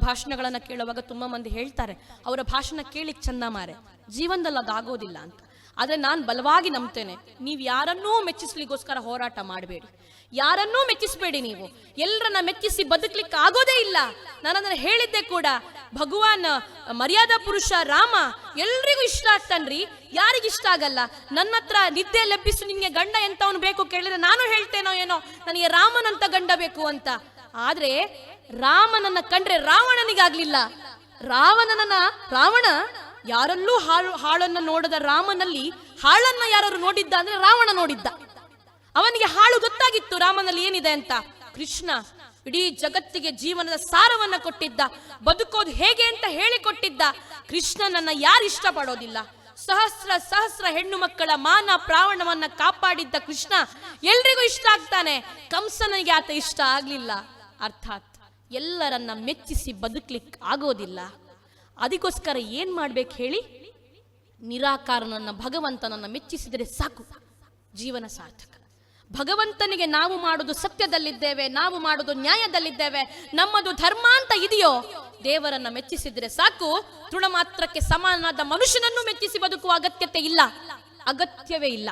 ಭಾಷಣಗಳನ್ನ ಕೇಳುವಾಗ ತುಂಬ ಮಂದಿ ಹೇಳ್ತಾರೆ, ಅವರ ಭಾಷಣ ಕೇಳಿ ಚಂದ ಮಾರೆ, ಜೀವನದಲ್ಲಿ ಅದಾಗೋದಿಲ್ಲ ಅಂತ. ಆದರೆ ನಾನು ಬಲವಾಗಿ ನಂಬ್ತೇನೆ, ನೀವು ಯಾರನ್ನೂ ಮೆಚ್ಚಿಸ್ಲಿಕ್ಕೋಸ್ಕರ ಹೋರಾಟ ಮಾಡಬೇಡಿ. ಯಾರನ್ನೂ ಮೆಚ್ಚಿಸಬೇಡಿ ನೀವು. ಎಲ್ಲರನ್ನ ಮೆಚ್ಚಿಸಿ ಬದುಕಲಿಕ್ಕೆ ಆಗೋದೇ ಇಲ್ಲ. ನಾನು ಅದನ್ನು ಹೇಳಿದ್ದೆ ಕೂಡ, ಭಗವಾನ್, ಮರ್ಯಾದಾ ಪುರುಷ ರಾಮ, ಎಲ್ರಿಗೂ ಇಷ್ಟ ಆಗ್ತಾನ್ರಿ. ಯಾರಿಗ ಇಷ್ಟ ಆಗಲ್ಲ? ನನ್ನ ಹತ್ರ ನಿದ್ದೆ ಲಭಿಸು ನಿಮಗೆ ಗಂಡ ಎಂತವನು ಬೇಕು ಕೇಳಿದ್ರೆ ನಾನು ಹೇಳ್ತೇನೋ ಏನೋ? ನನಗೆ ರಾಮನಂತ ಗಂಡ ಬೇಕು ಅಂತ. ಆದ್ರೆ ರಾಮನನ್ನ ಕಂಡ್ರೆ ರಾವಣನಿಗಾಗ್ಲಿಲ್ಲ. ರಾವಣನನ್ನ, ರಾವಣ ಯಾರಲ್ಲೂ ಹಾಳು, ಹಾಳನ್ನ ನೋಡದ ರಾಮನಲ್ಲಿ ಹಾಳನ್ನ ಯಾರು ನೋಡಿದ್ದ ಅಂದ್ರೆ ರಾವಣ ನೋಡಿದ್ದ. ಅವನಿಗೆ ಹಾಳು ಗೊತ್ತಾಗಿತ್ತು, ರಾಮನಲ್ಲಿ ಏನಿದೆ ಅಂತ. ಕೃಷ್ಣ ಇಡೀ ಜಗತ್ತಿಗೆ ಜೀವನದ ಸಾರವನ್ನ ಕೊಟ್ಟಿದ್ದ. ಬದುಕೋದು ಹೇಗೆ ಅಂತ ಹೇಳಿಕೊಟ್ಟಿದ್ದ. ಕೃಷ್ಣನನ್ನ ಯಾರು ಇಷ್ಟಪಡೋದಿಲ್ಲ. ಸಹಸ್ರ ಸಹಸ್ರ ಹೆಣ್ಣು ಮಕ್ಕಳ ಮಾನ ಪ್ರಾವಣವನ್ನ ಕಾಪಾಡಿದ್ದ ಕೃಷ್ಣ ಎಲ್ರಿಗೂ ಇಷ್ಟ ಆಗ್ತಾನೆ. ಕಂಸನಿಗೆ ಆತ ಇಷ್ಟ ಆಗ್ಲಿಲ್ಲ. ಅರ್ಥಾತ್ ಎಲ್ಲರನ್ನ ಮೆಚ್ಚಿಸಿ ಬದುಕಲಿಕ್ಕೆ ಆಗೋದಿಲ್ಲ. ಅದಕ್ಕೋಸ್ಕರ ಏನ್ ಮಾಡ್ಬೇಕು ಹೇಳಿ? ನಿರಾಕಾರನನ್ನ ಭಗವಂತನನ್ನ ಮೆಚ್ಚಿಸಿದರೆ ಸಾಕು. ಜೀವನ ಸಾರ್ಥಕ. ಭಗವಂತನಿಗೆ ನಾವು ಮಾಡೋದು ಸತ್ಯದಲ್ಲಿದ್ದೇವೆ, ನಾವು ಮಾಡೋದು ನ್ಯಾಯದಲ್ಲಿದ್ದೇವೆ, ನಮ್ಮದು ಧರ್ಮ ಅಂತ ಇದೆಯೋ, ದೇವರನ್ನ ಮೆಚ್ಚಿಸಿದ್ರೆ ಸಾಕು. ತೃಣ ಮಾತ್ರಕ್ಕೆ ಸಮಾನಾದ ಮನುಷ್ಯನನ್ನು ಮೆಚ್ಚಿಸಿ ಬದುಕುವ ಅಗತ್ಯತೆ ಇಲ್ಲ. ಅಗತ್ಯವೇ ಇಲ್ಲ.